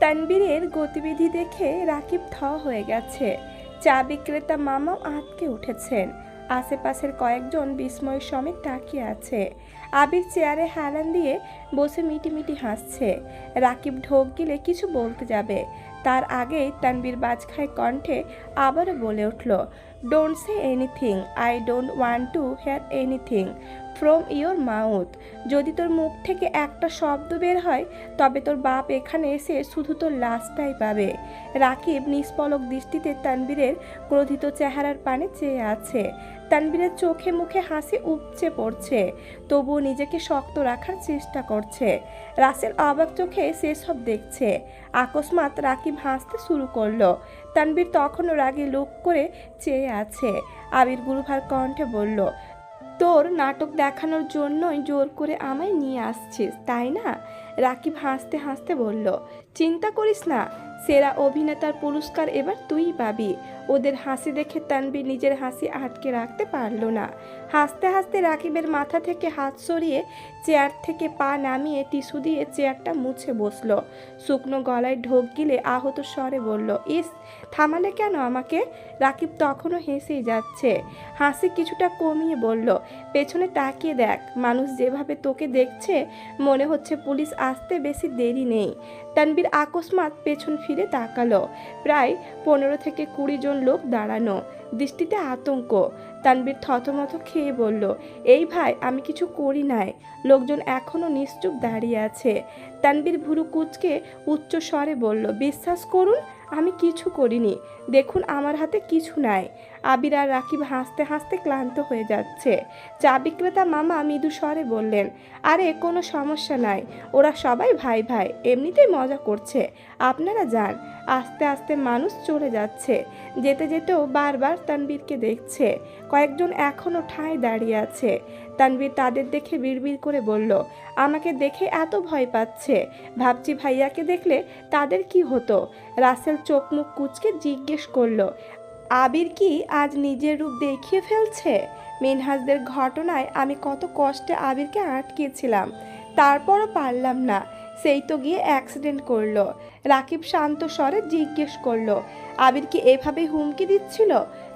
তানবীরের গতিবিধি দেখে রাকিব থ হয়ে গেছে। চা বিক্রেতা মামাও আটকে উঠেছেন। আশেপাশের কয়েকজন বিস্ময় সমেত তাকিয়ে আছে। আবির চেয়ারে হেলান দিয়ে বসে মিটিমিটি হাসছে। রাকিব ঢোক গিলে কিছু বলতে যাবে। তার আগেই তানবীর বাজখায় কণ্ঠে আবারও বলে উঠল don't say anything I don't want to hear anything from your mouth যদি তোর মুখ থেকে একটা শব্দ বের হয়, তবে তোর বাপ এখানে এসে শুধু তোর লাশটাই পাবে। রাকিব নিষ্পলক দৃষ্টিতে তানবীরের ক্রোধিত চেহারার পানে চেয়ে আছে। তানবীরের চোখে মুখে হাসি উপচে পড়ছে, তবুও নিজেকে শক্ত রাখার চেষ্টা করছে। রাসেল অবাক চোখে সেসব দেখছে। আকস্মাত রাকিব হাসতে শুরু করল। তানবীর তখনও রাগে লুক করে চেয়ে আছে। আবির গুরুভার কণ্ঠে বলল তোর নাটক দেখানোর জন্যই জোর করে আমায় নিয়ে আসছিস তাই না? রাকিব হাসতে হাসতে বলল, চিন্তা করিস না, সেরা অভিনেতার পুরস্কার এবার তুই পাবি। ওদের হাসি দেখে তানবি নিজের হাসি আটকে রাখতে পারল না। হাসতে হাসতে রাকিবের মাথা থেকে হাত সরিয়ে চেয়ার থেকে পা নামিয়ে টিস্যু দিয়ে চেয়ারটা মুছে বসল। শুকনো গলায় ঢোক গিলে আহত স্বরে বলল, ইস, থামালে কেন আমাকে? রাকিব তখনও হেসেই যাচ্ছে। হাসি কিছুটা কমিয়ে বলল, পেছনে তাকিয়ে দেখ, মানুষ যেভাবে তোকে দেখছে, মনে হচ্ছে পুলিশ আসতে বেশি দেরি নেই। তানবীর আকস্মাত পেছন ফিরে তাকালো। প্রায় পনেরো থেকে কুড়ি জন লোক দাঁড়ানো। দৃষ্টিতে আতঙ্ক। তানবীর থতমত খেয়ে বলল, এই ভাই, আমি কিছু করি নাই। লোকজন এখনও নিশ্চুপ দাঁড়িয়ে আছে। তানবীর ভুরু কুচকে উচ্চ স্বরে বলল, বিশ্বাস করুন আমি কিছু করিনি। দেখুন, আমার হাতে কিছু নাই। আবির আর রাকিব হাসতে হাসতে ক্লান্ত হয়ে যাচ্ছে। চা বিক্রেতা মামা মৃদু স্বরে বললেন, আরে, কোনো সমস্যা নাই। ওরা সবাই ভাই ভাই, এমনিতেই মজা করছে। আপনারা যান। আস্তে আস্তে মানুষ চলে যাচ্ছে। যেতে যেতেও বারবার তানবীরকে দেখছে। কয়েকজন এখনও ঠায় দাঁড়িয়ে আছে। তানবীর তাদের দেখে বিড়বিড় করে বলল, আমাকে দেখে এত ভয় পাচ্ছে। ভাবছি ভাইয়াকে দেখলে তাদের কি হতো? রাসেল চোখ মুখ কুচকে জিজ্ঞেস করল, আবির কি আজ নিজের রূপ দেখিয়ে ফেলছে? মিনহাজদের ঘটনায় আমি কত কষ্টে আবিরকে আটকেছিলাম, তারপরও পারলাম না। সেই তো গিয়ে অ্যাক্সিডেন্ট করল। রাকিব শান্ত স্বরে জিজ্ঞেস করল, আবির কি এভাবে হুমকি দিচ্ছিল?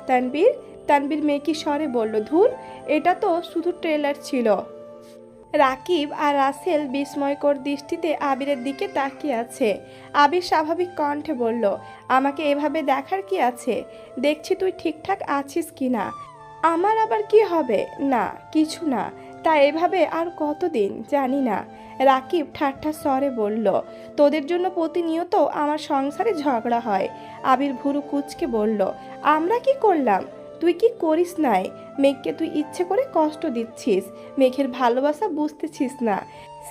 তানবীর তানবীর মেকি স্বরে বলল, ধুর, এটা তো শুধু ট্রেলার ছিল। রাকিব আর রাসেল বিস্ময়কর দৃষ্টিতে আবিরের দিকে তাকিয়ে আছে। আবির স্বাভাবিক কণ্ঠে বলল, আমাকে এভাবে দেখার কি আছে? দেখছি তুই ঠিকঠাক আছিস কি না? আমার আবার কি হবে? না, কিছু না। তা এভাবে আর কতদিন? জানি না। রাকিব ঠাট্টা স্বরে বলল, তোদের জন্য প্রতিনিয়ত আমার সংসারে ঝগড়া হয়। আবির ভুরু কুচকে বলল, আমরা কি করলাম? তুই কি করিস নাই? মেঘকে তুই ইচ্ছে করে কষ্ট দিচ্ছিস। মেঘের ভালোবাসা বুঝতেছিস না।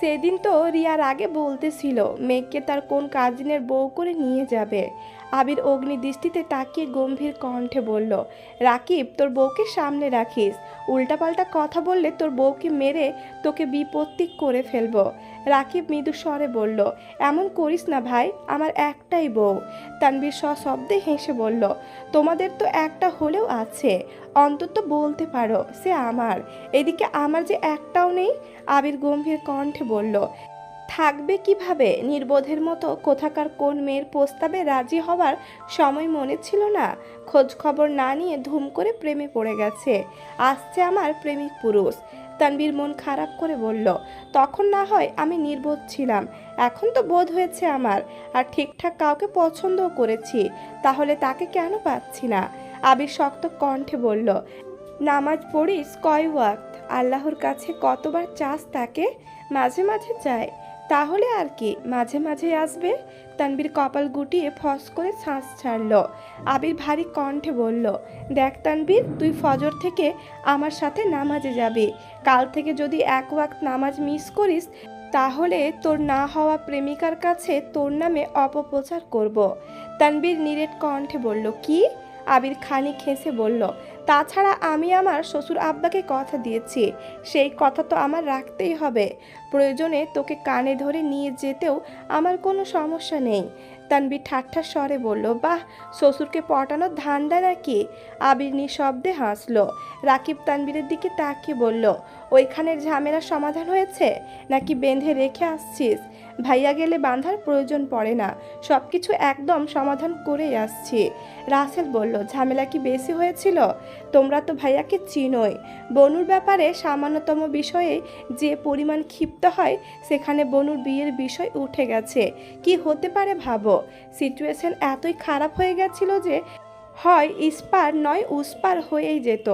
সেদিন তো রিয়ার আগে বলতেছিল, মেঘকে তার কোন কাজিনের বউ করে নিয়ে যাবে। আবির অগ্নি দৃষ্টিতে তাকিয়ে গম্ভীর কণ্ঠে বলল, রাকিব, তোর বউকে সামনে রাখিস। উল্টাপাল্টা কথা বললে তোর বউকে মেরে তোকে বিপত্তি করে ফেলব। রাকিব মৃদু স্বরে বলল, এমন করিস না ভাই, আমার একটাই বউ। তানবীর সশব্দে হেসে বলল, তোমাদের তো একটা হলেও আছে, অন্তত বলতে পারো, সে আমার। এদিকে আমার যে একটাও নেই? আবির গম্ভীর কণ্ঠে বলল থাকবে কীভাবে? নির্বোধের মতো কোথাকার কোন মেয়ের প্রস্তাবে রাজি হওয়ার সময় মনে ছিল না। খোঁজ খবর না নিয়ে ধুম করে প্রেমে পড়ে গেছে। আসছে আমার প্রেমিক পুরুষ। তানবীর মন খারাপ করে বলল, তখন না হয় আমি নির্বোধ ছিলাম। এখন তো বোধ হয়েছে আমার। আর ঠিকঠাক কাউকে পছন্দও করেছি। তাহলে তাকে কেন পাচ্ছি না? আবির শক্ত কণ্ঠে বলল, নামাজ পড়িস কয় ওয়াক্ত? আল্লাহর কাছে কতবার চাস তাকে? মাঝে মাঝে চায় তাহলে আর কি, মাঝে মাঝে আসবে। তানবীর কপাল গুটিয়ে ফস করে শ্বাস ছাড়ল। আবির ভারী কণ্ঠে বলল, দেখ তানবীর, তুই ফজর থেকে আমার সাথে নামাজে যাবি। কাল থেকে যদি এক ওয়াক্ত নামাজ মিস করিস, তাহলে তোর না হওয়া প্রেমিকার কাছে তোর নামে অপপ্রচার করব। তানবীর নিরেট কণ্ঠে বলল, কি? আবির খানি খেসে বলল, তাছাড়া আমি আমার শ্বশুর আব্বাকে কথা দিয়েছি। সেই কথা তো আমার রাখতেই হবে। প্রয়োজনে তোকে কানে ধরে নিয়ে যেতেও আমার কোনো সমস্যা নেই। তানবীর ঠাট্টার স্বরে বলল, বাহ, শ্বশুরকে পটানোর ধান্দা নাকি? আবির নিঃশব্দে হাসলো। রাকিব তানবীরের দিকে তাকিয়ে বলল, ওইখানের ঝামেলার সমাধান হয়েছে? নাকি বেঁধে রেখে আসছিস? ভাইয়া গেলে বাঁধার প্রয়োজন পড়ে না। সব কিছু একদম সমাধান করেই আসছি। রাসেল বলল, ঝামেলা কি বেশি হয়েছিল? তোমরা তো ভাইয়াকে চিনোই। বনুর ব্যাপারে সামান্যতম বিষয়ে যে পরিমাণ ক্ষিপ্ত হয়, সেখানে বনুর বিয়ের বিষয় উঠে গেছে। কি হতে পারে ভাবো? সিচুয়েশন এতই খারাপ হয়ে গেছিল যে হয় ইস্পার নয়, উস্পার হয়েই যেত।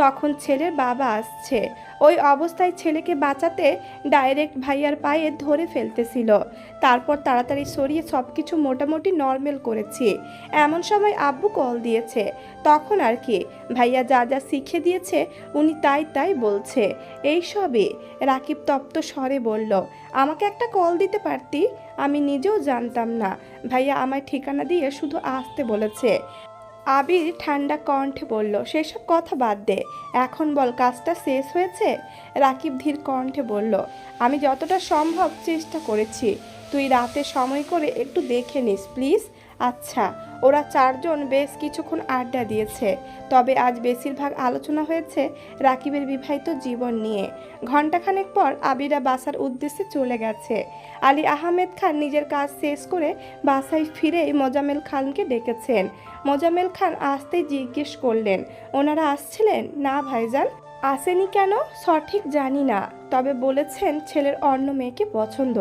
তখন ছেলের বাবা আসছে। ওই অবস্থায় ছেলেকে বাঁচাতে ডাইরেক্ট ভাইয়ার পায়ে ধরে ফেলতেছিল। তারপর তাড়াতাড়ি সরিয়ে সব কিছু মোটামুটি নর্মাল করেছি। এমন সময় আব্বু কল দিয়েছে। তখন আর কি, ভাইয়া যা যা শিখে দিয়েছে উনি তাই তাই বলছে। এই সবে রাকিব তপ্ত স্বরে বলল, আমাকে একটা কল দিতে পারতি? আমি নিজেও জানতাম না। ভাইয়া আমায় ঠিকানা দিয়ে শুধু আসতে বলেছে। আবির ঠান্ডা কণ্ঠে বলল, সেসব কথা বাদ দে, এখন বল কাজটা শেষ হয়েছে? রাকিব ধীর কণ্ঠে বলল, আমি যতটা সম্ভব চেষ্টা করেছি। তুই রাতে সময় করে একটু দেখে নিস, প্লিজ। আচ্ছা ওরা চারজন বেশ কিছুক্ষণ আড্ডা দিয়েছে। তবে আজ বেশিরভাগ আলোচনা হয়েছে রাকিবের বিবাহিত জীবন নিয়ে। ঘণ্টাখানেক পর আবিরা বাসার উদ্দেশ্যে চলে গেছে। আলী আহমেদ খান নিজের কাজ শেষ করে বাসায় ফিরেই মোজামেল খানকে ডেকেছেন। মোজামেল খান আসতেই জিজ্ঞেস করলেন, ওনারা আসছিলেন? না, ভাইজান? আসেনি কেন? সঠিক জানি না। তবে বলেছেন ছেলের অন্য মেয়েকে পছন্দ।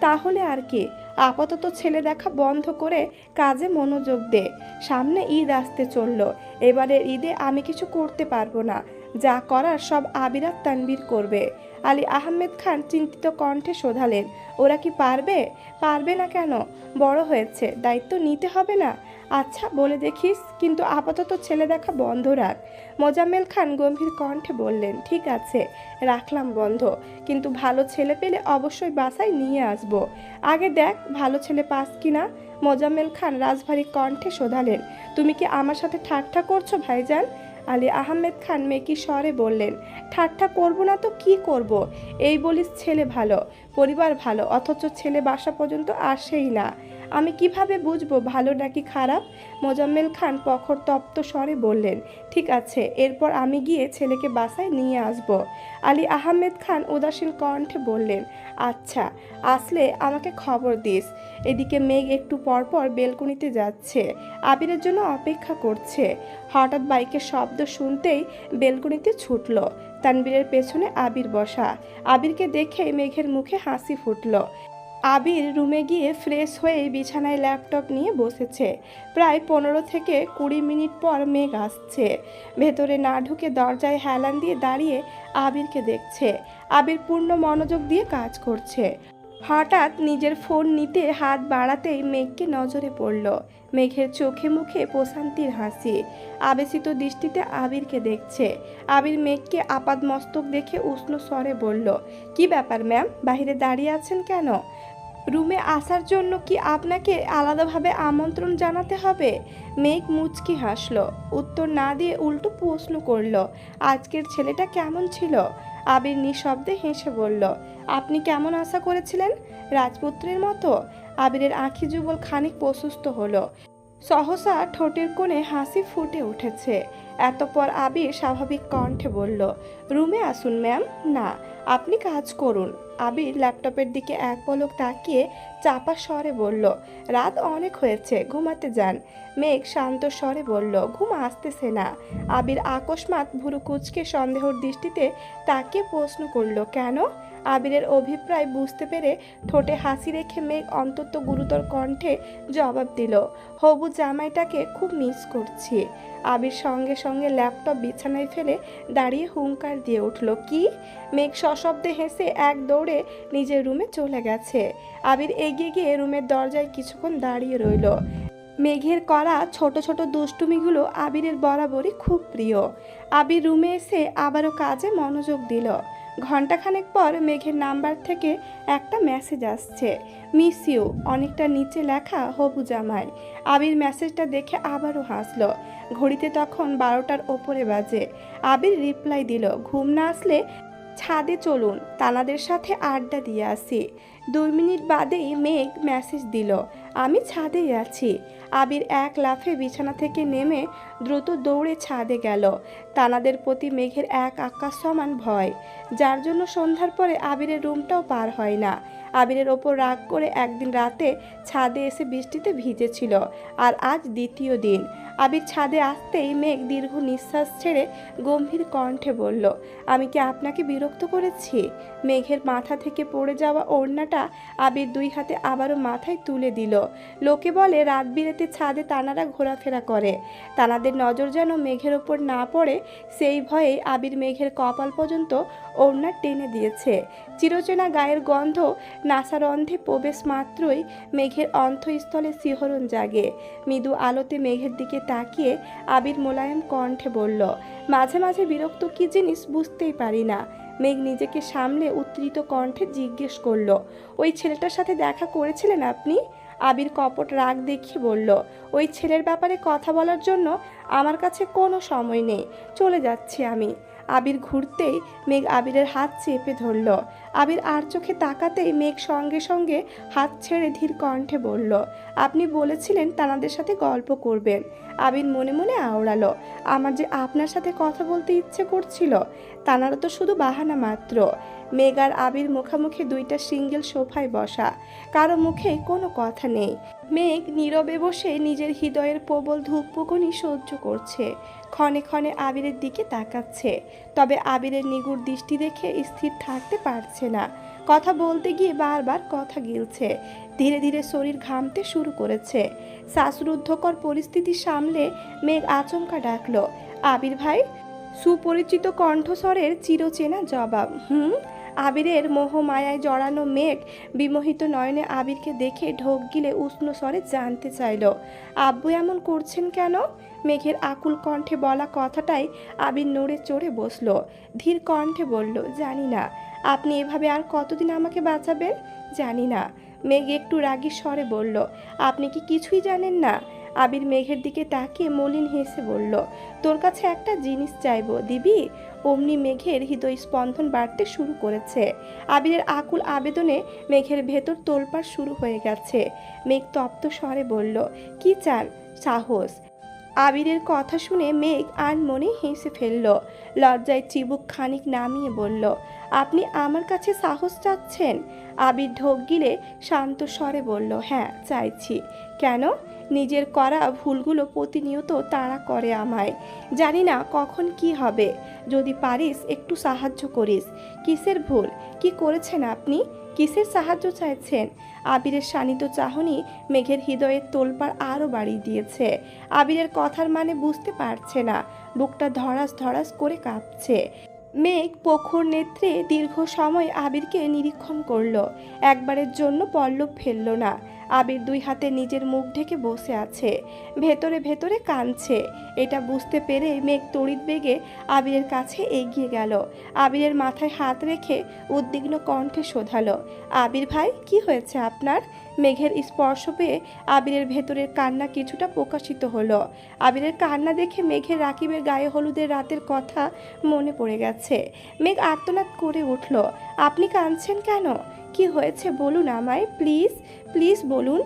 তাহলে আর কি? আপাতত ছেলে দেখা বন্ধ করে কাজে মনোযোগ দে। সামনে ঈদ আসতে চলল। এবারে ঈদে আমি কিছু করতে পারব না। যা করার সব আবিরাত তানবির করবে। আলী আহমেদ খান চিন্তিত কণ্ঠে শোধালেন, ওরা কি পারবে? পারবে না কেন? বড় হয়েছে, দায়িত্ব নিতে হবে না? আচ্ছা বলে দেখিস, কিন্তু আপাতত ছেলে দেখা বন্ধ রাখ। মোজাম্মেল খান গম্ভীর কণ্ঠে বললেন, ঠিক আছে, রাখলাম বন্ধ, কিন্তু ভালো ছেলে পেলে অবশ্যই বাসায় নিয়ে আসব। আগে দেখ, ভালো ছেলে পাস কিনা মোজাম্মেল খান রাজভারী কণ্ঠে শোধালেন, তুমি কি আমার সাথে ঠাট্টা করছ, ভাইজান? আলী আহমেদ খান মেকি স্বরে বললেন, ঠাট্টা করব না তো কি করব? এই বলিস ছেলে ভালো, পরিবার ভালো, অথচ ছেলে বাসা পর্যন্ত আসেই না। আমি কীভাবে বুঝব ভালো নাকি খারাপ? মোজাম্মেল খান প্রখর তপ্ত স্বরে বললেন, ঠিক আছে, এরপর আমি গিয়ে ছেলেকে বাসায় নিয়ে আসব। আলী আহমেদ খান উদাসীন কণ্ঠে বললেন আচ্ছা আসলে আমাকে খবর দিস। এদিকে মেঘ একটু পরপর বেলকুনিতে যাচ্ছে, আবিরের জন্য অপেক্ষা করছে। হঠাৎ বাইকের শব্দ শুনতেই বেলকুনিতে ছুটল তানবীরের পেছনে আবির বসা। আবিরকে দেখে মেঘের মুখে হাসি ফুটল। আবির রুমে গিয়ে ফ্রেশ হয়ে বিছানায় ল্যাপটপ নিয়ে বসেছে। প্রায় পনেরো থেকে কুড়ি মিনিট পর মেঘ আসছে। ভেতরে না ঢুকে দরজায় হেলান দিয়ে দাঁড়িয়ে আবিরকে দেখছে। আবির পূর্ণ মনোযোগ দিয়ে কাজ করছে। হঠাৎ নিজের ফোন নিতে হাত বাড়াতেই মেঘকে নজরে পড়ল। মেঘের চোখে মুখে প্রশান্তির হাসি। আবেশিত দৃষ্টিতে আবিরকে দেখছে। আবির মেঘকে আপাদ মস্তক দেখে উষ্ণ স্বরে বলল, কি ব্যাপার ম্যাম? বাইরে দাঁড়িয়ে আছেন কেন? রুমে আসার জন্য কি আপনাকে আলাদাভাবে আমন্ত্রণ জানাতে হবে? মেঘ মুচকি হাসল। উত্তর না দিয়ে উল্টো প্রশ্ন করল, আজকের ছেলেটা কেমন ছিল? আবির নিঃশব্দে হেসে বলল, আপনি কেমন আশা করেছিলেন? রাজপুত্রের মতো? আবিরের আঁখি যুগল খানিক প্রশস্ত হলো। সহসা ঠোঁটের কোণে হাসি ফুটে উঠেছে। এতপর আবির স্বাভাবিক কণ্ঠে বলল, রুমে আসুন, ম্যাম। না, আপনি কাজ করুন। আবির ল্যাপটপের দিকে এক পলক তাকিয়ে চাপা স্বরে বলল, রাত অনেক হয়েছে, ঘুমাতে যান। মেঘ শান্ত স্বরে বলল, ঘুম আসতেছে না। আবির আকস্মাত ভুরু কুচকে সন্দেহর দৃষ্টিতে তাকিয়ে প্রশ্ন করল, কেন? আবিরের অভিপ্রায় বুঝতে পেরে ঠোঁটে হাসি রেখে মেঘ অন্তত গুরুতর কণ্ঠে জবাব দিল, হবু জামাইটাকে খুব মিস করছি। আবির সঙ্গে সঙ্গে ল্যাপটপ বিছানায় ফেলে দাঁড়িয়ে হুঙ্কার দিয়ে উঠল, কি? মেঘ সশব্দে হেসে এক দৌড়ে নিজের রুমে চলে গেছে। আবির এগিয়ে গিয়ে রুমের দরজায় কিছুক্ষণ দাঁড়িয়ে রইল। মেঘের করা ছোট ছোট দুষ্টুমিগুলো আবিরের বরাবরই খুব প্রিয়। আবির রুমে এসে আবারও কাজে মনোযোগ দিল। ঘন্টাখানেক পর মেঘের নাম্বার থেকে একটা মেসেজ আসছে। মিস ইউ অনেকটা নিচে লেখা হবু জামাই। আবির মেসেজটা দেখে আবারও হাসলো। ঘড়িতে তখন বারোটার ওপরে বাজে। আবির রিপ্লাই দিল, ঘুম না আসলে ছাদে চলুন, তানাদের সাথে আড্ডা দিয়ে আসি। দুই মিনিট বাদেই মেঘ মেসেজ দিল, আমি ছাদেই আছি। আবির এক লাফে বিছানা থেকে নেমে দ্রুত দৌড়ে ছাদে গেল। তানাদের প্রতি মেঘের এক আকাশ সমান ভয়। যার জন্য সন্ধ্যার পরে আবিরের রুমটাও পার হয় না। আবিরের ওপর রাগ করে একদিন রাতে ছাদে এসে বৃষ্টিতে ভিজেছিল। আর আজ দ্বিতীয় দিন। আবির ছাদে আসতেই মেঘ দীর্ঘ নিঃশ্বাস ছেড়ে গম্ভীর কণ্ঠে বলল, আমি কি আপনাকে বিরক্ত করেছি? মেঘের মাথা থেকে পড়ে যাওয়া ওড়নাটা আবির দুই হাতে আবারও মাথায় তুলে দিল। লোকে বলে, রাত বিরেতে ছাদে তানারা ঘোরাফেরা করে। তানাদের নজর যেন মেঘের ওপর না পড়ে, সেই ভয়ে আবির মেঘের কপাল পর্যন্ত ওড়না টেনে দিয়েছে। চিরচেনা গায়ের গন্ধ নাসারন্ধে প্রবেশ মাত্রই মেঘের অন্থস্থলে শিহরণ জাগে। মৃদু আলোতে মেঘের দিকে তাকিয়ে আবির মোলায়েম কণ্ঠে বলল, মাঝে মাঝে বিরক্ত কি জিনিস বুঝতেই পারি না। মেঘ নিজেকে সামলে উত্তৃত কণ্ঠে জিজ্ঞেস করল, ওই ছেলেটার সাথে দেখা করেছিলেন আপনি? আবির কপট রাগ দেখিয়ে বলল, ওই ছেলের ব্যাপারে কথা বলার জন্য আমার কাছে কোনো সময় নেই। চলে যাচ্ছি আমি। আবির ঘুরতেই মেঘ আবিরের হাত চেপে ধরল। আবির আর চোখে তাকাতেই মেঘ সঙ্গে সঙ্গে হাত ছেড়ে ধীর কণ্ঠে বলল, আপনি বলেছিলেন তানাদের সাথে গল্প করবেন। আবির মনে মনে আওড়াল, আমার যে আপনার সাথে কথা বলতে ইচ্ছে করছিল তানারা তো শুধু বাহানা মাত্র। মেঘ আর আবির মুখামুখি দুইটা সিঙ্গেল সোফায় বসা। কারও মুখে কোনো কথা নেই। মেঘ নীরবে বসে নিজের হৃদয়ের প্রবল ধূপপুকুনি সহ্য করছে। ক্ষণে ক্ষণে আবিরের দিকে তাকাচ্ছে। তবে আবিরের নিগুড় দৃষ্টি দেখে স্থির থাকতে পারছে না। কথা বলতে গিয়ে বারবার কথা গিলছে। ধীরে ধীরে শরীর ঘামতে শুরু করেছে। শ্বাসরুদ্ধকর পরিস্থিতি সামলে মেঘ আচমকা ডাকলো, আবির ভাই সুপরিচিত কণ্ঠস্বরের চিরচেনা জবাব। হুম? আবিরের মোহমায়ায় জড়ানো মেঘ বিমোহিত নয়নে আবিরকে দেখে ঢোক গিলে উষ্ণ স্বরে জানতে চাইল, আব্বু এমন করছেন কেন? মেঘের আকুল কণ্ঠে বলা কথাটাই আবির নড়ে চড়ে বসল। ধীর কণ্ঠে বলল, জানি না। আপনি এভাবে আর কতদিন আমাকে বাঁচাবেন? জানি না। মেঘ একটু রাগী স্বরে বলল, আপনি কি কিছুই জানেন না? আবির মেঘের দিকে তাকিয়ে মলিন হেসে বলল, তোর কাছে একটা জিনিস চাইব, দিবি? অমনি মেঘের হৃদয় স্পন্দন বাড়তে শুরু করেছে। আবিরের আকুল আবেদনে মেঘের ভেতর তোলপাড় শুরু হয়ে গেছে। মেঘ তপ্ত স্বরে বলল, কি চান? সাহস। আবিরের কথা শুনে মেঘ আন মনে হেসে ফেলল। লজ্জায় চিবুক খানিক নামিয়ে বলল, আপনি আমার কাছে সাহস চাচ্ছেন? আবির ঢোক গিলে শান্ত স্বরে বলল হ্যাঁ চাইছি। কেন? নিজের করা ভুলগুলো প্রতিনিয়ত তাড়া করে আমায়। জানি না কখন কি হবে। যদি পারিস, একটু সাহায্য করিস। কিসের ভুল? কি করেছেন আপনি? কিসের সাহায্য চাইছেন? আবিরের শানিত চাহনি মেঘের হৃদয়ের তোলপাড় আরও বাড়িয়ে দিয়েছে। আবিরের কথার মানে বুঝতে পারছে না। বুকটা ধরাস ধরাস করে কাঁপছে। মেঘ পখর নেত্রে দীর্ঘ সময় আবিরকে নিরীক্ষণ করল। একবারের জন্য পল্লব ফেলল না। আবির দুই হাতে নিজের মুখ ঢেকে বসে আছে। ভেতরে ভেতরে কাঁদছে। এটা বুঝতে পেরে মেঘ তড়িৎ বেগে আবিরের কাছে এগিয়ে গেল। আবিরের মাথায় হাত রেখে উদ্বিগ্ন কণ্ঠে শোধালো, আবির ভাই, কি হয়েছে আপনার? মেঘের স্পর্শ পেয়ে আবিরের ভেতরের কান্না কিছুটা প্রকাশিত হলো। আবিরের কান্না দেখে মেঘের রাকিবের গায়ে হলুদের রাতের কথা মনে পড়ে গেছে। মেঘ আর্তনাদ করে উঠল, আপনি কাঁদছেন কেন? কি হয়েছে বলুন আমায়, প্লিজ প্লিজ বলুন।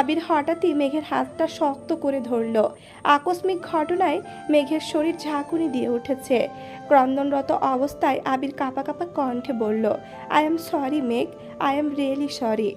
আবির হঠাৎই মেঘের হাতটা শক্ত করে ধরল। আকস্মিক ঘটনায় মেঘের শরীর ঝাঁকুনি দিয়ে উঠেছে। ক্রন্দনরত অবস্থায় আবির কাঁপা কাঁপা কণ্ঠে বলল I am sorry Megh I am really sorry